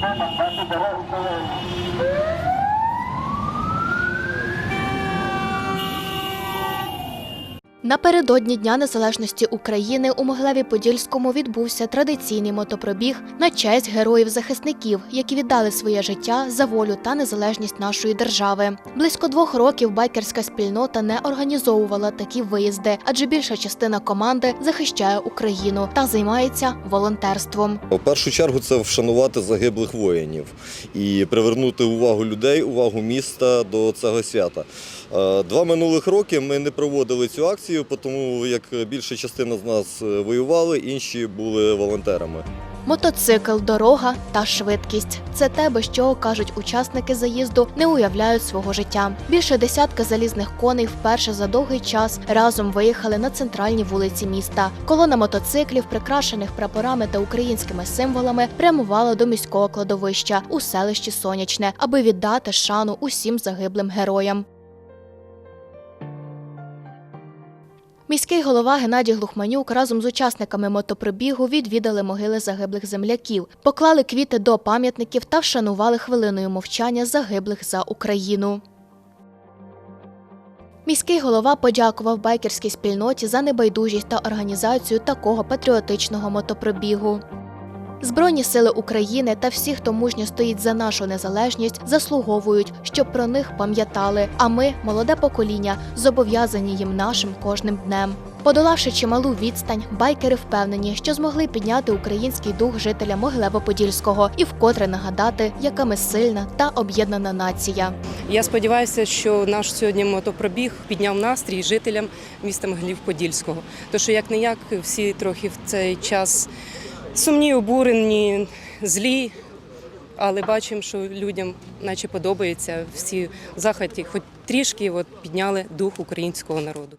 Thank you. Напередодні Дня Незалежності України у Могилеві-Подільському відбувся традиційний мотопробіг на честь героїв-захисників, які віддали своє життя за волю та незалежність нашої держави. Близько двох років байкерська спільнота не організовувала такі виїзди, адже більша частина команди захищає Україну та займається волонтерством. У першу чергу це вшанувати загиблих воїнів і привернути увагу людей, увагу міста до цього свята. Е, Два минулих роки ми не проводили цю акцію, тому як більша частина з нас е, воювали, інші були волонтерами. Мотоцикл, дорога та швидкість це те, без чого кажуть учасники заїзду, не уявляють свого життя. Більше десятка залізних коней вперше за довгий час разом виїхали на центральні вулиці міста. Колона мотоциклів, прикрашених прапорами та українськими символами, прямувала до міського кладовища у селищі Сонячне, аби віддати шану усім загиблим героям. Міський голова Геннадій Глухманюк разом з учасниками мотопробігу відвідали могили загиблих земляків, поклали квіти до пам'ятників та вшанували хвилиною мовчання загиблих за Україну. Міський голова подякував байкерській спільноті за небайдужість та організацію такого патріотичного мотопробігу. Збройні сили України та всі, хто мужньо стоїть за нашу незалежність, заслуговують, щоб про них пам'ятали. А ми, молоде покоління, зобов'язані їм нашим кожним днем. Подолавши чималу відстань, байкери впевнені, що змогли підняти український дух жителя Могилево-Подільського і вкотре нагадати, яка ми сильна та об'єднана нація. Я сподіваюся, що наш сьогодні мотопробіг підняв настрій жителям міста Могилів-Подільського. Тому що як не як всі трохи в цей час сумні, обурені, злі. Але бачимо, що людям наче подобається всі в хоч трішки от, підняли дух українського народу.